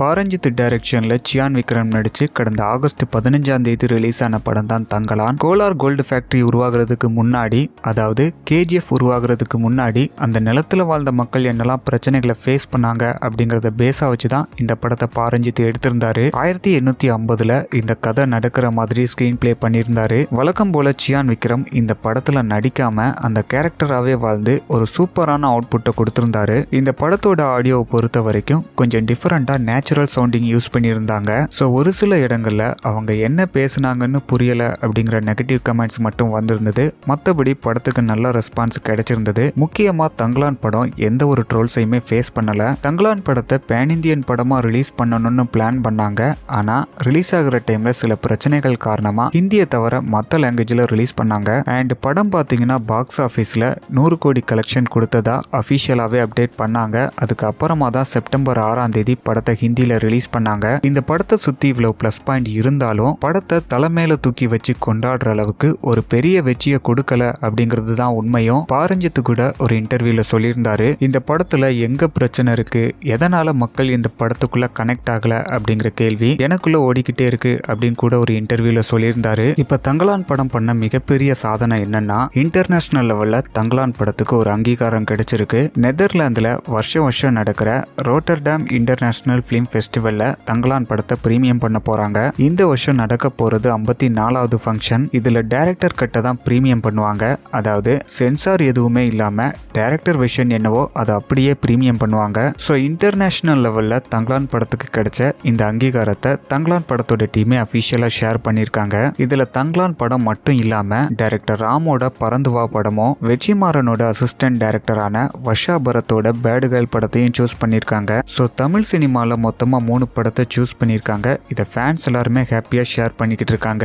பாரஞ்சித் டைரக்ஷனில் சியான் விக்ரம் நடிச்சு கடந்த ஆகஸ்ட் பதினஞ்சாம் தேதி ரிலீஸ் ஆன படம் தான் தங்கலான் கோலார் கோல்டு ஃபேக்டரி உருவாகிறதுக்கு முன்னாடி அதாவது கேஜிஎஃப் உருவாகிறதுக்கு முன்னாடி அந்த நிலத்தில் வாழ்ந்த மக்கள் என்னெல்லாம் பிரச்சனைகளை ஃபேஸ் பண்ணாங்க அப்படிங்கிறத பேஸாக வச்சு தான் இந்த படத்தை பாரஞ்சித் எடுத்திருந்தாரு. ஆயிரத்தி எண்ணூற்றி ஐம்பதில் இந்த கதை நடக்கிற மாதிரி ஸ்க்ரீன் ப்ளே பண்ணியிருந்தாரு. வழக்கம் போல சியான் விக்ரம் இந்த படத்தில் நடிக்காம அந்த கேரக்டராகவே வாழ்ந்து ஒரு சூப்பரான அவுட்புட்டை கொடுத்திருந்தாரு. இந்த படத்தோட ஆடியோவை பொறுத்த வரைக்கும் கொஞ்சம் டிஃப்ரெண்ட்டாக நேச்சுரல் நேச்சுரல் சவுண்டிங் யூஸ் பண்ணியிருந்தாங்க. ஸோ ஒரு சில இடங்களில் அவங்க என்ன பேசுனாங்கன்னு புரியலை அப்படிங்கிற நெகட்டிவ் கமெண்ட்ஸ் மட்டும் வந்திருந்தது. மற்றபடி படத்துக்கு நல்ல ரெஸ்பான்ஸ் கிடைச்சிருந்தது. முக்கியமாக தங்கலான் படம் எந்த ஒரு ட்ரோல்ஸையுமே ஃபேஸ் பண்ணலை. தங்கலான் படத்தை பேன் இந்தியன் படமாக ரிலீஸ் பண்ணணும்னு பிளான் பண்ணாங்க. ஆனால் ரிலீஸ் ஆகிற டைமில் சில பிரச்சனைகள் காரணமாக ஹிந்தியை தவிர மற்ற லாங்குவேஜில் ரிலீஸ் பண்ணாங்க. அண்ட் படம் பார்த்தீங்கன்னா பாக்ஸ் ஆஃபீஸில் நூறு கோடி கலெக்ஷன் கொடுத்ததா அஃபிஷியலாகவே அப்டேட் பண்ணாங்க. அதுக்கப்புறமா தான் செப்டம்பர் ஆறாம் தேதி படத்தை ஹிந்தி ஹிந்தியில் ரிலீஸ் பண்ணாங்க. இந்த படத்தை சுற்றி இவ்வளோ ப்ளஸ் பாயிண்ட் இருந்தாலும் படத்தை தலைமையில தூக்கி வச்சு கொண்டாடுற அளவுக்கு ஒரு பெரிய வெற்றியை கொடுக்கல அப்படிங்கிறது தான் உண்மையும். பாரஞ்சத்து கூட ஒரு இன்டர்வியூல சொல்லியிருந்தாரு இந்த படத்துல எங்க பிரச்சனை இருக்கு? எதனால மக்கள் இந்த படத்துக்குள்ள கனெக்ட் ஆகல அப்படிங்கிற கேள்வி எனக்குள்ள ஓடிக்கிட்டே இருக்கு அப்படின்னு கூட ஒரு இன்டர்வியூல சொல்லியிருந்தாரு. இப்ப தங்கலான் படம் பண்ண மிகப்பெரிய சாதனை என்னன்னா இன்டர்நேஷனல் லெவல்ல தங்கலான் படத்துக்கு ஒரு அங்கீகாரம் கிடைச்சிருக்கு. நெதர்லாந்துல வருஷம் வருஷம் நடக்கிற ரோட்டர்டாம் இன்டர்நேஷனல் ஃபிலிம் ஃபெஸ்டிவலில் தங்கலான் படத்தை ப்ரீமியம் பண்ண போகிறாங்க இந்த வருஷம் நடக்க போகிறது ஐம்பத்தி நாலாவது ஃபங்க்ஷன் இதில் டேரக்டர் கட்டை தான் ப்ரீமியம் பண்ணுவாங்க. அதாவது சென்சார் எதுவுமே இல்லாமல் டேரக்டர் விஷன் என்னவோ அதை அப்படியே ப்ரீமியம் பண்ணுவாங்க. ஸோ இன்டர்நேஷ்னல் லெவலில் தங்கலான் படத்துக்கு கிடைச்ச இந்த அங்கீகாரத்தை தங்கலான் படத்தோட டீமே அஃபிஷியலாக ஷேர் பண்ணியிருக்காங்க இதில் தங்கலான் படம் மட்டும் இல்லாமல் டேரக்டர் ராமோட பறந்துவா படமும் வெற்றிமாறனோட அசிஸ்டன்ட் டேரக்டரான வர்ஷா பரத்தோட பேடுகள் படத்தையும் சூஸ் பண்ணியிருக்காங்க ஸோ தமிழ் சினிமாவில் மொத்தமாக மூணு படத்தை சூஸ் பண்ணியிருக்காங்க. இதை ஃபேன்ஸ் எல்லாருமே ஹாப்பியாக ஷேர் பண்ணிக்கிட்டு இருக்காங்க.